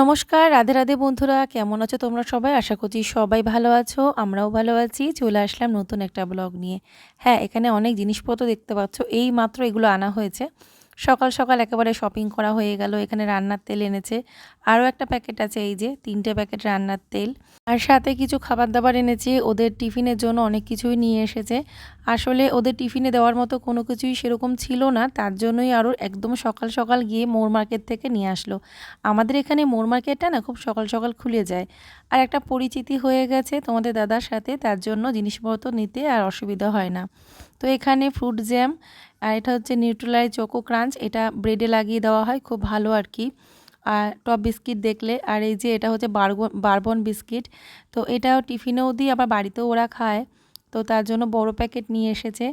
নমস্কার, রাধে রাধে বন্ধুরা, কেমন আছো তোমরা সবাই? আশা করছি সবাই ভালো আছো, আমরাও ভালো আছি। চলে আসলাম নতুন একটা ব্লগ নিয়ে। হ্যাঁ এখানে অনেক জিনিসপত্র দেখতে পাচ্ছ, এই মাত্র এগুলো আনা হয়েছে। সকাল সকাল একেবারে শপিং করা হয়ে গেল, এখানে রান্নার তেল এনেছে। আরও একটা প্যাকেট আছে, এই যে তিনটে প্যাকেট রান্নার তেল। আর সাথে কিছু খাবার দাবার এনেছে, ওদের টিফিনের জন্য অনেক কিছুই নিয়ে এসেছে। আসলে ওদের টিফিনে দেওয়ার মতো কোনো কিছুই সেরকম ছিল না, তার জন্যই আরও একদম সকাল সকাল গিয়ে মোর মার্কেট থেকে নিয়ে আসলো। আমাদের এখানে মোর মার্কেটটা না খুব সকাল সকাল খুলে যায়। আর একটা পরিচিতি হয়ে গেছে তোমাদের দাদার সাথে, তার জন্য জিনিসপত্র নিতে আর অসুবিধা হয় না। তো এখানে ফ্রুট জ্যাম আর এটা হচ্ছে নিউট্রালাই চোকো ক্রাঞ্চ এটা ব্রেডে লাগিয়ে দেওয়া হয়, খুব ভালো আর কি। আর টপ বিস্কিট দেখলে, আর এই যে এটা হচ্ছে বারবন বারবন বিস্কিট তো এটাও টিফিনেও দিই আবার বাড়িতেও ওরা খায়, তো তার জন্য বড় প্যাকেট নিয়ে এসেছে।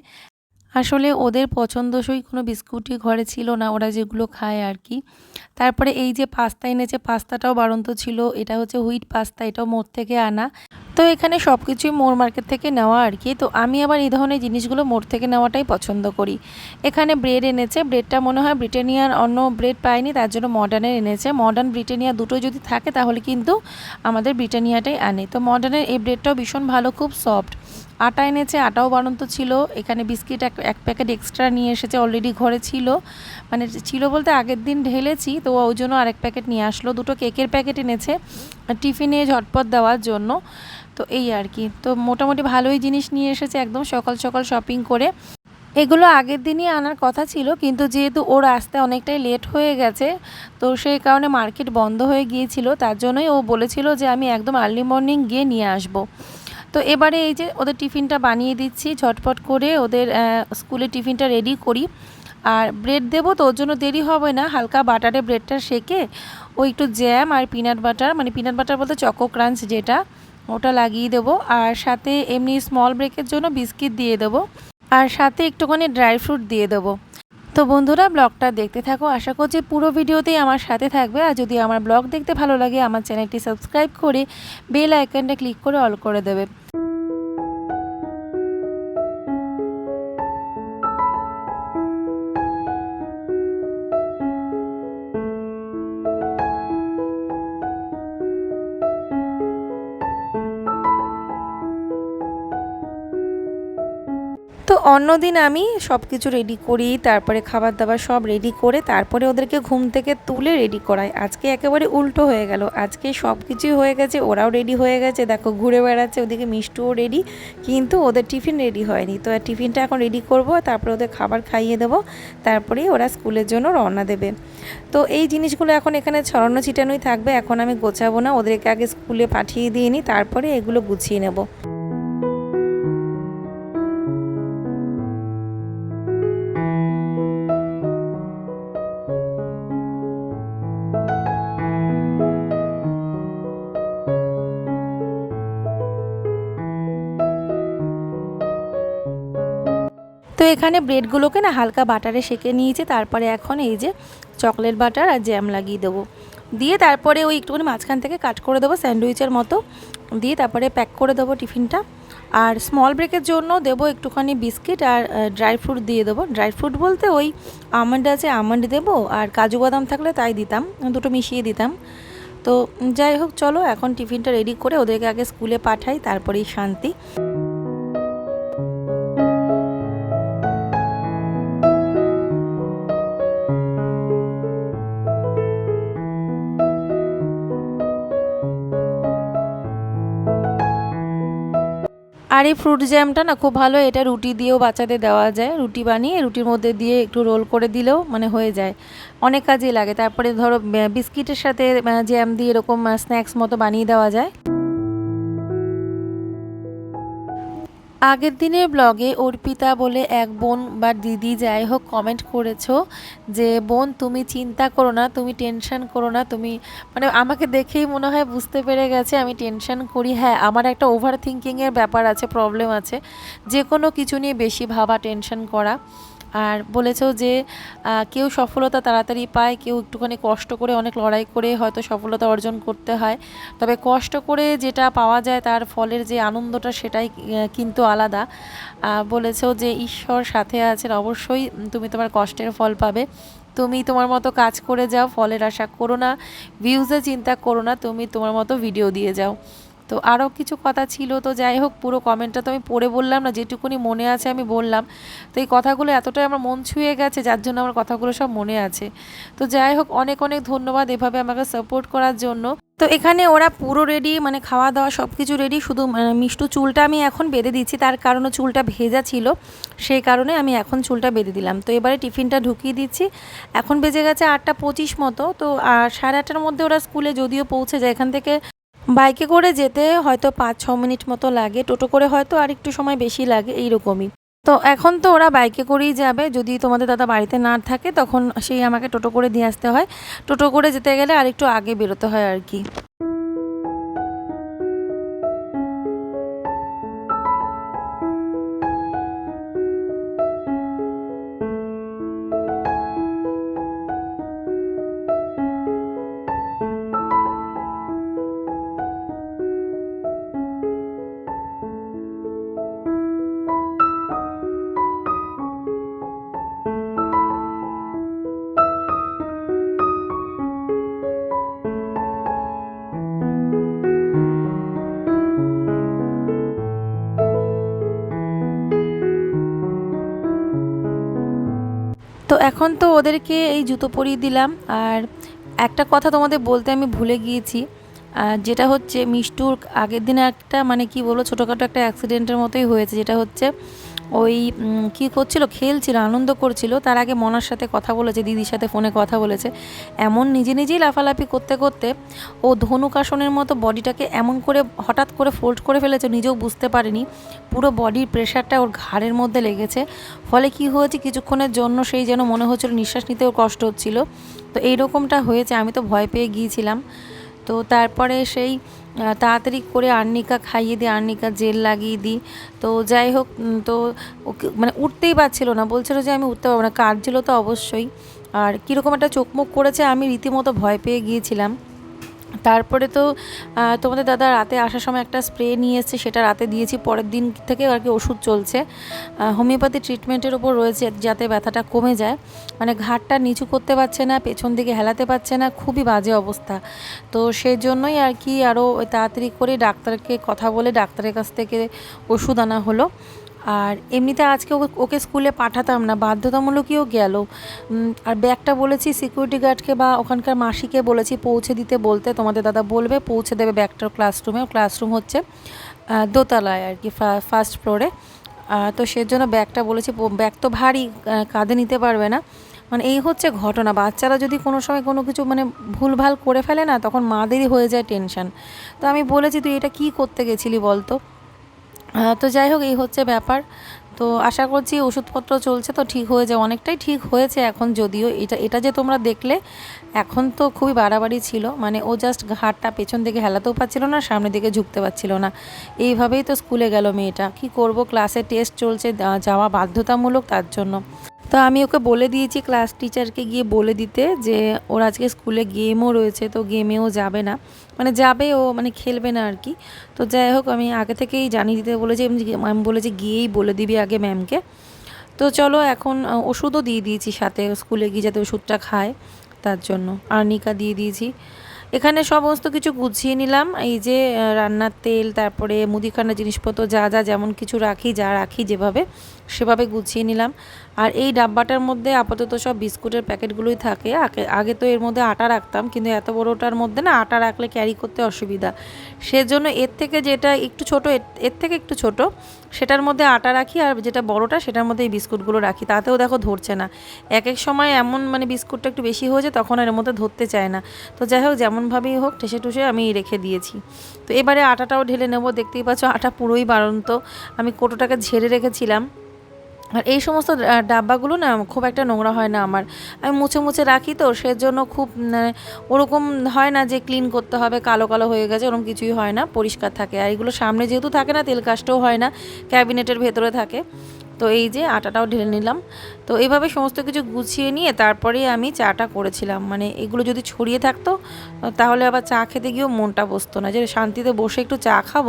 আসলে ওদের পছন্দসই কোনো বিস্কুটই ঘরে ছিল না, ওরা যেগুলো খায় আর কি। তারপরে এই যে পাস্তা এনেছে, পাস্তাটাও বাড়ন্ত ছিল, এটা হচ্ছে হুইট পাস্তা, এটাও মোড় থেকে আনা। তো এখানে সব কিছুই মোড় মার্কেট থেকে নেওয়া আর কি। তো আমি আবার এই ধরনের জিনিসগুলো মোড় থেকে নেওয়াটাই পছন্দ করি। এখানে ব্রেড এনেছে, ব্রেডটা মনে হয় ব্রিটানিয়ার অন্য ব্রেড পায়নি, তার জন্য মডার্নের এনেছে। মডার্ন ব্রিটানিয়া দুটো যদি থাকে, তাহলে কিন্তু আমাদের ব্রিটানিয়াটাই আনে। তো মডার্নের এই ব্রেডটাও ভীষণ ভালো, খুব সফট। আটা এনেছে, আটাও বাড়ন্ত ছিল। এখানে বিস্কিট এক এক প্যাকেট এক্সট্রা নিয়ে এসেছে অলরেডি ঘরে ছিল। মানে ছিল বলতে আগের দিন ঢেলেছি, তো ওই জন্য আরেক প্যাকেট নিয়ে আসলো। দুটো কেকের প্যাকেট এনেছে, টিফিনে ঝটপট দেওয়ার জন্য। তো এই আর কি। তো মোটামুটি ভালোই জিনিস নিয়ে এসেছে একদম সকাল সকাল শপিং করে। এগুলো আগের দিনই আনার কথা ছিল, কিন্তু যেহেতু ওর আসতে অনেকটাই লেট হয়ে গেছে, তো সেই কারণে মার্কেট বন্ধ হয়ে গিয়েছিল। তার জন্যই ও বলেছিল যে আমি একদম আর্লি মর্নিং গিয়ে নিয়ে আসব। তো এবারে এই যে ওদের টিফিনটা বানিয়ে দিচ্ছি, ঝটপট করে ওদের স্কুলে টিফিনটা রেডি করি। আর ব্রেড দেবো তো, ওর জন্য দেরি হবে না। হালকা বাটারে ব্রেডটা সেকে ওই একটু জ্যাম আর পিনাট বাটার মানে পিনাট বাটার বলতে চকো ক্রাঞ্চ যেটা, ওটা লাগিয়ে দেবো। আর সাথে এমনি স্মল ব্রেকের জন্য বিস্কিট দিয়ে দেবো। আর সাথে একটুখানি ড্রাই ফ্রুট দিয়ে দেবো। তো বন্ধুরা, ব্লগটা দেখতে থাকো। আশা করছি পুরো ভিডিওতেই আমার সাথে থাকবে। আর যদি আমার ব্লগ দেখতে ভালো লাগে, আমার চ্যানেলটি সাবস্ক্রাইব করে বেল আইকনটা ক্লিক করে অল করে দেবে। তো অন্যদিন আমি সব কিছু রেডি করি, তারপরে খাবার দাবার সব রেডি করে, তারপরে ওদেরকে ঘুম থেকে তুলে রেডি করাই। আজকে একেবারে উল্টো হয়ে গেল। আজকে সব কিছুই হয়ে গেছে, ওরাও রেডি হয়ে গেছে। দেখো, ঘুরে বেড়াচ্ছে, ওদিকে মিষ্টুও রেডি কিন্তু ওদের টিফিন রেডি হয়নি। তো টিফিনটা এখন রেডি করব, তারপরে ওদের খাবার খাইয়ে দেবো, তারপরেই ওরা স্কুলের জন্য রওনা দেবে। তো এই জিনিসগুলো এখন এখানে ছড়ানো ছিটানোই থাকবে। এখন আমি গোছাবো না, ওদেরকে আগে স্কুলে পাঠিয়ে দিয়ে নিই তারপরে এগুলো গুছিয়ে নেব। এখানে ব্রেডগুলোকে না হালকা বাটারে সেকে নিয়েছি, তারপরে এখন এই যে চকলেট বাটার আর জ্যাম লাগিয়ে দেবো। দিয়ে তারপরে ওই একটুখানি মাঝখান থেকে কাট করে দেবো স্যান্ডউইচের মতো। দিয়ে তারপরে প্যাক করে দেবো টিফিনটা। আর স্মল ব্রেকের জন্য দেবো একটুখানি বিস্কিট আর ড্রাই ফ্রুট দিয়ে দেবো। ড্রাই ফ্রুট বলতে ওই আমন্ড আছে, আমন্ড দেবো আর কাজু বাদাম থাকলে তাই দিতাম, দুটো মিশিয়ে দিতাম। তো যাই হোক, চলো এখন টিফিনটা রেডি করে ওদেরকে আগে স্কুলে পাঠাই, তারপরেই শান্তি। আর এই ফ্রুট জ্যামটা না খুব ভালো, এটা রুটি দিয়েও বাচ্চাদের দেওয়া যায়। রুটি বানিয়ে রুটির মধ্যে দিয়ে একটু রোল করে দিলেও মানে হয়ে যায়। অনেক কাজেই লাগে। তারপরে ধরো বিস্কিটের সাথে জ্যাম দিয়ে এরকম স্ন্যাক্স মতো বানিয়ে দেওয়া যায়। আগের দিনের ব্লগে অর্পিতা বলে এক বোন বা দিদি যাই হোক কমেন্ট করেছ যে, বোন, তুমি চিন্তা করো না, তুমি টেনশন করো না, তুমি মানে আমাকে দেখেই মনে হয় বুঝতে পেরে গেছে, আমি টেনশন করি। হ্যাঁ আমার একটা ওভার থিঙ্কিংয়ের ব্যাপার আছে প্রবলেম আছে। যে কোনো কিছু নিয়ে বেশি ভাবা টেনশন করা। আর বলেছেও যে কেউ সফলতা তাড়াতাড়ি পায়, কেউ একটুখানি কষ্ট করে, অনেক লড়াই করে হয়তো সফলতা অর্জন করতে হয়। তবে কষ্ট করে যেটা পাওয়া যায় তার ফলের যে আনন্দটা সেটাই কিন্তু আলাদা। বলেছেও যে, ঈশ্বর সাথে আছেন, অবশ্যই তুমি তোমার কষ্টের ফল পাবে। তুমি তোমার মতো কাজ করে যাও, ফলের আশা করো না ভিউজে চিন্তা করো না, তুমি তোমার মতো ভিডিও দিয়ে যাও। তো আরও কিছু কথা ছিল তো যাই হোক পুরো কমেন্টটা তো আমি পড়ে বললাম না যেটুকুনি মনে আছে আমি বললাম। তো এই কথাগুলো এতটাই আমার মন ছুঁয়ে গেছে যার জন্য আমার কথাগুলো সব মনে আছে। তো যাই হোক অনেক অনেক ধন্যবাদ এভাবে আমাকে সাপোর্ট করার জন্য। তো এখানে ওরা পুরো রেডি মানে খাওয়া দাওয়া সব কিছু রেডি শুধু আহ, মিষ্টু চুলটা আমি এখন বেঁধে দিচ্ছি তার কারণে চুলটা ভেজা ছিল সেই কারণে আমি এখন চুলটা বেঁধে দিলাম। তো এবারে টিফিনটা ঢুকিয়ে দিচ্ছি এখন বেজে গেছে আটটা পঁচিশ মতো তো সাড়ে আটটার মধ্যে ওরা স্কুলে যদিও পৌঁছে যায় এখান থেকে বাইকে করে যেতে হয়তো পাঁচ, ছ মিনিট মতো লাগে। টোটো করে হয়তো আর একটু সময় বেশি লাগে এইরকমই। তো এখন তো ওরা বাইকে করেই যাবে। যদি তোমাদের দাদা বাড়িতে না থাকে, তখন সেই আমাকে টোটো করে দিয়ে আসতে হয়। টোটো করে যেতে গেলে আর একটু আগে বেরোতে হয় আর কি। তো এখন তো ওদেরকে এই জুতো পরিয়ে দিলাম। আর একটা কথা তোমাদের বলতে আমি ভুলে গিয়েছি যেটা হচ্ছে মিষ্টুর আগের দিনে একটা মানে কি বলব, ছোটোখাটো একটা অ্যাক্সিডেন্টের মতোই হয়েছে। যেটা হচ্ছে ওই কি করছিল? খেলছিল, আনন্দ করছিল। তার আগে মনার সাথে কথা বলেছে, দিদির সাথে ফোনে কথা বলেছে। এমন নিজে নিজেই লাফালাফি করতে করতে ও ধনুকাসনের মতো বডিটাকে এমন করে, হঠাৎ করে ফোল্ড করে ফেলেছে, নিজেও বুঝতে পারেনি। পুরো বডির প্রেশারটা ওর ঘাড়ের মধ্যে লেগেছে। ফলে কি হয়েছে, কিছুক্ষণের জন্য সেই যেন মনে হচ্ছিল, নিঃশ্বাস নিতেও কষ্ট হচ্ছিল। তো এইরকমটা হয়েছে, আমি তো ভয় পেয়ে গিয়েছিলাম। তো তারপরে সেই তাড়াতাড়ি করে আর্নিকা খাইয়ে দিই আর্নিকা জেল লাগিয়ে দিই। তো যাই হোক তো ওকে মানে উঠতেই পারছিল না। বলছিল যে আমি উঠতে পারব না। কাটছিল তো অবশ্যই। আর কীরকম একটা চোখমুখ করেছে আমি রীতিমতো ভয় পেয়ে গিয়েছিলাম। তারপরে তো তোমাদের দাদা রাতে আসার সময় একটা স্প্রে নিয়ে এসেছে, সেটা রাতে দিয়েছি, পরের দিন থেকে আর কি ওষুধ চলছে। হোমিওপ্যাথি ট্রিটমেন্টের ওপর রয়েছে, যাতে ব্যথাটা কমে যায়। মানে ঘাটটা নিচু করতে পারছে না, পেছন দিকে হেলাতে পারছে না, খুবই বাজে অবস্থা। তো সেই জন্যই আর কি আরও তাড়াতাড়ি করে ডাক্তারকে কথা বলে, ডাক্তারের কাছ থেকে ওষুধ আনা হলো। আর এমনিতে আজকে ওকে- স্কুলে পাঠাতাম না বাধ্যতামূলকইও গেল। আর ব্যাগটা বলেছি সিকিউরিটি গার্ডকে বা ওখানকার মাসিকে বলেছি, পৌঁছে দিতে বলতে। তোমাদের দাদা বলবে, পৌঁছে দেবে ব্যাগটার ক্লাসরুমে ক্লাসরুম হচ্ছে দোতলায় আর কি ফার্স্ট ফ্লোরে তো সেজন্য ব্যাগটা বলেছি ব্যাগ তো ভারী কাঁধে নিতে পারবে না। মানে এই হচ্ছে ঘটনা, বাচ্চারা যদি কোনো সময় কোনো কিছু মানে ভুলভাল করে ফেলে না, তখন মাদেরই হয়ে যায় টেনশন তো আমি বলেছি, তুই এটা কী করতে গেছিলি বলতো? তো যাই হোক, এই হচ্ছে ব্যাপার। তো আশা করছি ওষুধপত্র চলছে, তো ঠিক হয়ে যায়, অনেকটাই ঠিক হয়েছে এখন যদিও। এটা এটা যে তোমরা দেখলে, এখন তো খুবই বাড়াবাড়ি ছিল মানে ও জাস্ট ঘাটটা পেছন দিকে হেলাতেও পারছিল না সামনের দিকে ঝুঁকতে পারছিল না। এইভাবেই তো স্কুলে গেল মেয়েটা। কি করব ক্লাসে টেস্ট চলছে যাওয়া বাধ্যতামূলক তার জন্য। তো আমি ওকে বলে দিয়েছি ক্লাস টিচারকে গিয়ে বলে দিতে যে, ওর আজকে স্কুলে গেমও রয়েছে, তো গেমেও যাবে না। মানে যাবে ও মানে খেলবে না আর কি। তো যাই হোক, আমি আগে থেকেই জানিয়ে দিতে বলেছি ম্যাম বলেছি গিয়েই বলে দিবি আগে ম্যামকে। তো চলো এখন ওষুধও দিয়ে দিয়েছি সাথে, স্কুলে গিয়ে যাতে ওষুধটা খায়, তার জন্য। আর্নিকা দিয়ে দিয়েছি। এখানে সমস্ত কিছু গুছিয়ে নিলাম। এই যে রান্নার তেল, তারপরে মুদিখানা জিনিসপত্র যা যা যেমন কিছু রাখি, যা রাখি যেভাবে, সেভাবে গুছিয়ে নিলাম। আর এই ডাব্বাটার মধ্যে আপাতত সব বিস্কুটের প্যাকেটগুলোই থাকে। আগে আগে তো এর মধ্যে আটা রাখতাম, কিন্তু এত বড়োটার মধ্যে না আটা রাখলে ক্যারি করতে অসুবিধা। সেজন্য এর থেকে যেটা একটু ছোট, এর- এর থেকে একটু ছোট সেটার মধ্যে আটা রাখি আর যেটা বড়টা সেটার মধ্যে এই বিস্কুটগুলো রাখি। তাতেও দেখো ধরছে না। এক এক সময় এমন মানে বিস্কুটটা একটু বেশি হয়ে যায় তখন এর মধ্যে ধরতে চায় না। তো যাই হোক, যেমনভাবেই হোক, ঠেসে টুসে আমি রেখে দিয়েছি। তো এবারে আটাটাও ঢেলে নেব। দেখতেই পাচ্ছ আটা পুরোই বাড়ন্ত। আমি কোটোটাকে ঝেড়ে রেখেছিলাম। আর এই সমস্ত ডাব্বাগুলো না খুব একটা নোংরা হয় না আমার। আমি মুছে মুছে রাখি তো, সেজন্য খুব মানে ওরকম হয় না যে ক্লিন করতে হবে, কালো কালো হয়ে গেছে, ওরকম কিছুই হয় না, পরিষ্কার থাকে। আর এগুলো সামনে যেহেতু থাকে না, তেল কাস্টও হয় না ক্যাবিনেটের ভেতরে থাকে। তো এই যে আটাটাও ঢেলে নিলাম। তো এইভাবে সমস্ত কিছু গুছিয়ে নিয়ে তারপরে আমি চাটা করেছিলাম। মানে এগুলো যদি ছড়িয়ে থাকতো, তাহলে আবার চা খেতে গিয়েও মনটা বসতো না। যে শান্তিতে বসে একটু চা খাব,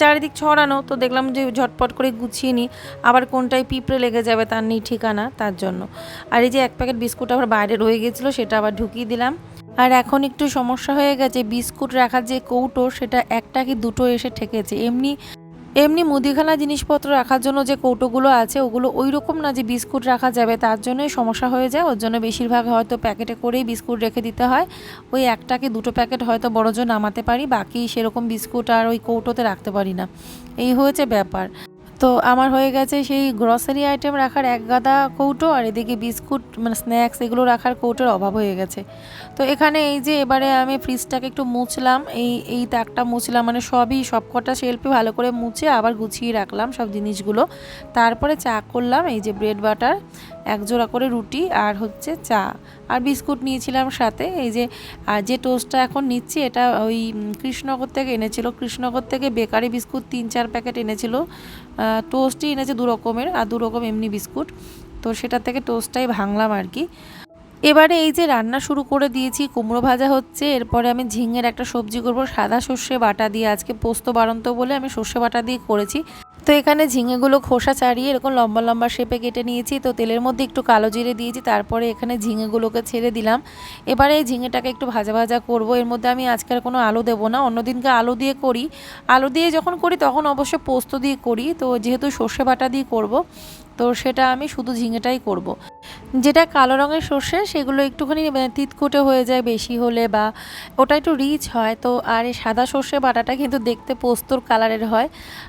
চারিদিক ছড়ানো, তো দেখলাম যে ঝটপট করে গুছিয়ে নিই। আবার কোনটায় পিঁপড়ে লেগে যাবে তার নেই ঠিকানা, তার জন্য। আর এই যে এক প্যাকেট বিস্কুট আবার বাইরে রয়ে গেছিল সেটা আবার ঢুকিয়ে দিলাম। আর এখন একটু সমস্যা হয়ে গেছে, বিস্কুট রাখার যে কৌটো, সেটা একটা কি দুটো এসে ঠেকেছে। এমনি এমনি মুদিখানা জিনিসপত্র রাখার জন্য যে কৌটোগুলো আছে, ওগুলো ওই রকম না যে বিস্কুট রাখা যাবে, তার জন্যই সমস্যা হয়ে যায়। ওর জন্য বেশিরভাগ হয়তো প্যাকেটে করেই বিস্কুট রেখে দিতে হয়। ওই একটাকে দুটো প্যাকেট হয়তো বড়জন নামাতে পারি, বাকি সেরকম বিস্কুট আর ওই কৌটোতে রাখতে পারি না। এই হয়েছে ব্যাপার। তো আমার হয়ে গেছে সেই গ্রসারি আইটেম রাখার এক গাদা কৌটো আর এদিকে বিস্কুট মানে স্ন্যাক্স এগুলো রাখার কৌটোর অভাব হয়ে গেছে। তো এখানে এই যে এবারে আমি ফ্রিজটাকে একটু মুছলাম, এই এই তাকটা মুছলাম মানে সবই সবকটা শেলফে ভালো করে মুছে আবার গুছিয়ে রাখলাম সব জিনিসগুলো। তারপরে চা করলাম, এই যে ব্রেড বাটার এক জোড়া করে রুটি আর হচ্ছে চা। আর বিস্কুট নিয়েছিলাম সাথে, এই যে আর যে টোস্টটা এখন নিচ্ছি এটা ওই কৃষ্ণনগর থেকে এনেছিল। কৃষ্ণনগর থেকে বেকারি বিস্কুট তিন চার প্যাকেট এনেছিল। টোস্টই এনেছে দু রকমের আর দু রকম এমনি বিস্কুট। তো সেটা থেকে টোস্টটাই ভাঙলাম আর কি। এবারে এই যে রান্না শুরু করে দিয়েছি, কুমড়ো ভাজা হচ্ছে, এরপরে আমি ঝিঙের একটা সবজি করব, সাদা সর্ষে বাটা দিয়ে। আজকে পোস্ত বাড়ন্ত বলে আমি সর্ষে বাটা দিয়ে করেছি। তো এখানে ঝিঙেগুলো খোসা ছাড়িয়ে এরকম লম্বা লম্বা শেপে কেটে নিয়েছি। তো তেলের মধ্যে একটু কালো জিরে দিয়েছি, তারপরে এখানে ঝিঙেগুলোকে ছেড়ে দিলাম। এবারে এই ঝিঙেটাকে একটু ভাজা ভাজা করব। এর মধ্যে আমি আজকের কোনো আলু দেবো না, অন্যদিনকে আলু দিয়ে করি। আলু দিয়ে যখন করি, তখন অবশ্য পোস্ত দিয়ে করি। তো যেহেতু সর্ষে বাটা দিয়ে করব তো সেটা আমি শুধু ঝিঙেটাই করব। যেটা কালো রঙের সর্ষে, সেগুলো একটুখানি তিতকুটে হয়ে যায় বেশি হলে বা ওটা একটু রিচ হয়, তো আর এই সাদা সর্ষে বাটাটা কিন্তু দেখতে পোস্তর কালারের হয়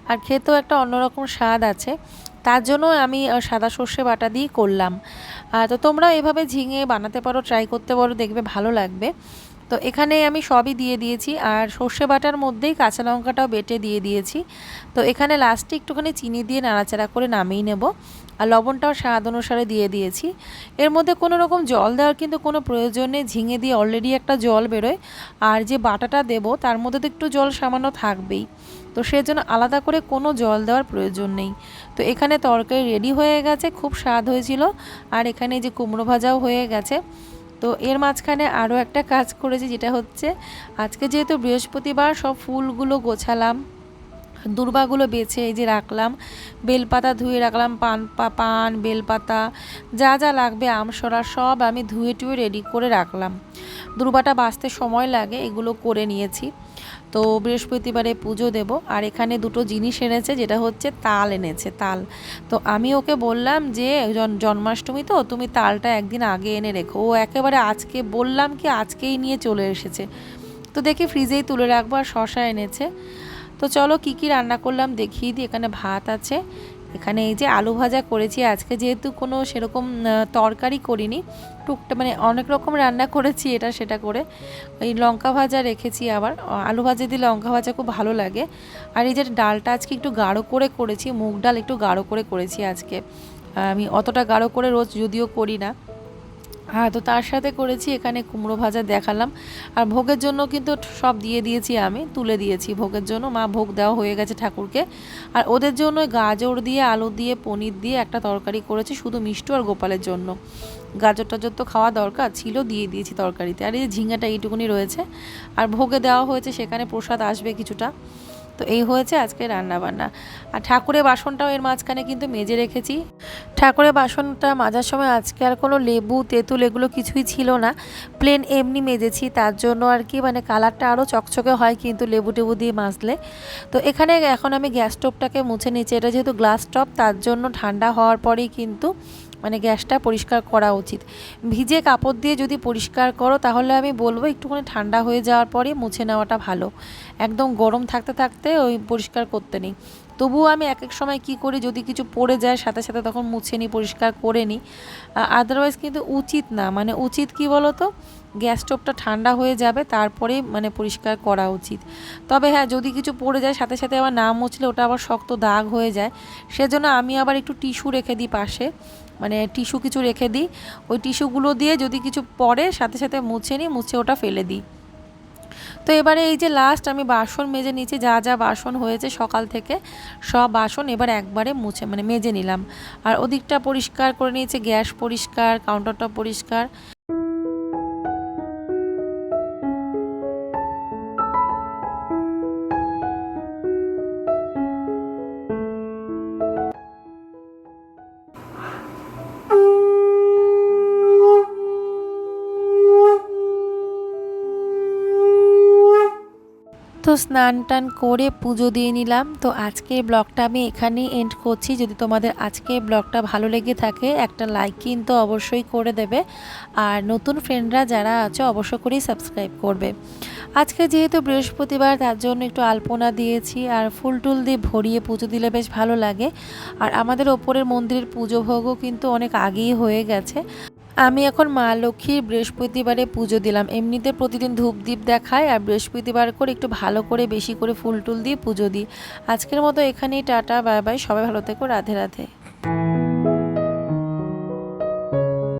আর খেতেও একটা অন্যরকম স্বাদ আছে। তার জন্য আমি সাদা সর্ষে বাটা দিয়ে করলাম। তো তোমরা এভাবে ঝিঙে বানাতে পারো, ট্রাই করতে পারো, দেখবে ভালো লাগবে। তো এখানে আমি সবই দিয়ে দিয়েছি আর সর্ষে বাটার মধ্যেই কাঁচা লঙ্কাটাও বেটে দিয়ে দিয়েছি। তো এখানে লাস্টে একটুখানি চিনি দিয়ে নাড়াচাড়া করে নামিয়ে নেব আর লবণটাও স্বাদ অনুসারে দিয়ে দিয়েছি। এর মধ্যে কোনো রকম জল দেওয়ার কিন্তু কোনো প্রয়োজন নেই, ঝিঙে দিয়ে অলরেডি একটা জল বেরোয় আর যে বাটাটা দেব তার মধ্যে তো একটু জল সামান্য থাকবেই। তো সেজন্য আলাদা করে কোনো জল দেওয়ার প্রয়োজন নেই। তো এখানে তরকারি রেডি হয়ে গেছে, খুব স্বাদ হয়েছিল আর এখানে যে কুমড়ো ভাজাও হয়ে গেছে। তো এর মাঝখানে আরও একটা কাজ করেছি, যেটা হচ্ছে আজকে যেহেতু বৃহস্পতিবার সব ফুলগুলো গোছালাম, দুর্বাগুলো বেছে এই যে রাখলাম, বেলপাতা ধুয়ে রাখলাম, পান, পা, পান, বেলপাতা, যা যা লাগবে আমসরা সব আমি ধুয়ে টুয়ে রেডি করে রাখলাম। দুর্বাটা বাঁচতে সময় লাগে, এগুলো করে নিয়েছি। তো বৃহস্পতিবারে পুজো দেব, আর এখানে দুটো জিনিস এনেছে, যেটা হচ্ছে তাল এনেছে, তাল। তো আমি ওকে বললাম যে জন্মাষ্টমী তো, তুমি তালটা একদিন আগে এনে রেখো। ও একেবারে আজকে, বললাম কি আজকেই নিয়ে চলে এসেছে। তো দেখি ফ্রিজেই তুলে রাখব, আর শশা এনেছে। তো চলো কি কী রান্না করলাম দেখিয়ে দিই, এখানে ভাত আছে। এখানে এই যে আলু ভাজা করেছি, আজকে যেহেতু কোনো সেরকম তরকারি করিনি, টুকটা মানে অনেক রকম রান্না করেছি এটা সেটা করে। এই লঙ্কা ভাজা রেখেছি আবার আলু ভাজা দিয়ে লঙ্কা ভাজা খুব ভালো লাগে। আর এই যে ডালটা আজকে একটু গাঢ় করে করেছি, মুগ ডাল একটু গাঢ় করে করেছি আজকে। আমি অতটা গাঢ় করে রোজ যদিও করি না। হ্যাঁ তো তার সাথে করেছি, এখানে কুমড়ো ভাজা দেখালাম। আর ভোগের জন্য কিন্তু সব দিয়ে দিয়েছি আমি, তুলে দিয়েছি ভোগের জন্য। মা ভোগ দেওয়া হয়ে গেছে ঠাকুরকে। আর ওদের জন্য গাজর দিয়ে, আলু দিয়ে, পনির দিয়ে একটা তরকারি করেছি, শুধু মিষ্টি আর গোপালের জন্য। গাজর টাজর তো খাওয়া দরকার, ছিল দিয়ে দিয়েছি তরকারিতে। আর এই ঝিঙ্গাটা এইটুকুনি রয়েছে। আর ভোগে দেওয়া হয়েছে, সেখানে প্রসাদ আসবে কিছুটা। তো এই হয়েছে আজকে রান্না বান্না আর ঠাকুরের বাসনটাও এর মাঝখানে কিন্তু মেজে রেখেছি। ঠাকুরের বাসনটা মাজার সময় আজকে আর কোনো লেবু, তেঁতুল এগুলো কিছুই ছিল না। প্লেন এমনি মেজেছি, তার জন্য আর কি মানে কালারটা আরও চকচকে হয় কিন্তু লেবু টেবু দিয়ে মাজলে। তো এখানে এখন আমি গ্যাস স্টোভটাকে মুছে নিচ্ছি এটা যেহেতু গ্লাস স্টোভ তার জন্য ঠান্ডা হওয়ার পরেই কিন্তু মানে গ্যাসটা পরিষ্কার করা উচিত। ভিজে কাপড় দিয়ে যদি পরিষ্কার করো, তাহলে আমি বলব একটুখানি ঠান্ডা হয়ে যাওয়ার পরে মুছে নেওয়াটা ভালো। একদম গরম থাকতে থাকতে ওই পরিষ্কার করতে নেই। তবুও আমি এক এক সময় কি করি, যদি কিছু পড়ে যায়, সাথে সাথে তখন মুছে নিই, পরিষ্কার করে নিই। আদারওয়াইজ কিন্তু উচিত না। মানে উচিত কি বলো তো গ্যাস স্টোভটা ঠান্ডা হয়ে যাবে, তারপরেই মানে পরিষ্কার করা উচিত। তবে হ্যাঁ যদি কিছু পড়ে যায়, সাথে সাথে আবার না মুছলে ওটা আবার শক্ত দাগ হয়ে যায়। সেজন্য আমি আবার একটু টিস্যু রেখে দিই পাশে। মানে টিস্যু কিছু রেখে দিই। ওই টিস্যুগুলো দিয়ে যদি কিছু পরে সাথে সাথে মুছে নিই, মুছে ওটা ফেলে দিই। তো এবারে এই যে লাস্ট আমি বাসন মেজে নিয়েছি, যা যা বাসন হয়েছে সকাল থেকে, সব বাসন এবার একবারে মুছে মানে মেজে নিলাম। আর ওদিকটা পরিষ্কার করে নিয়েছে, গ্যাস পরিষ্কার কাউন্টারটা পরিষ্কার। স্নান টান করে পুজো দিয়ে নিলাম। তো আজকের ব্লগটা আমি এখানেই এন্ড করছি। যদি তোমাদের আজকের ব্লগটা ভালো লেগে থাকে, একটা লাইক কিন্তু অবশ্যই করে দেবে। আর নতুন ফ্রেন্ডরা যারা আছে অবশ্য করেই সাবস্ক্রাইব করবে। আজকে যেহেতু বৃহস্পতিবার, তার জন্য একটু আলপনা দিয়েছি আর ফুল টুল দিয়ে ভরিয়ে পুজো দিলে বেশ ভালো লাগে। আর আমাদের ওপরের মন্দিরের পুজো ভোগও কিন্তু অনেক আগেই হয়ে গেছে। আমি এখন মা লক্ষ্মীর বৃহস্পতিবারে পুজো দিলাম। এমনিতে প্রতিদিন ধূপ দ্বীপ দেখায় আর বৃহস্পতিবার করে একটু ভালো করে বেশি করে ফুল টুল দিয়ে পুজো দিই। আজকের মতো এখানেই টাটা, বাই বাই, সবাই ভালো থেকো, রাধে রাধে।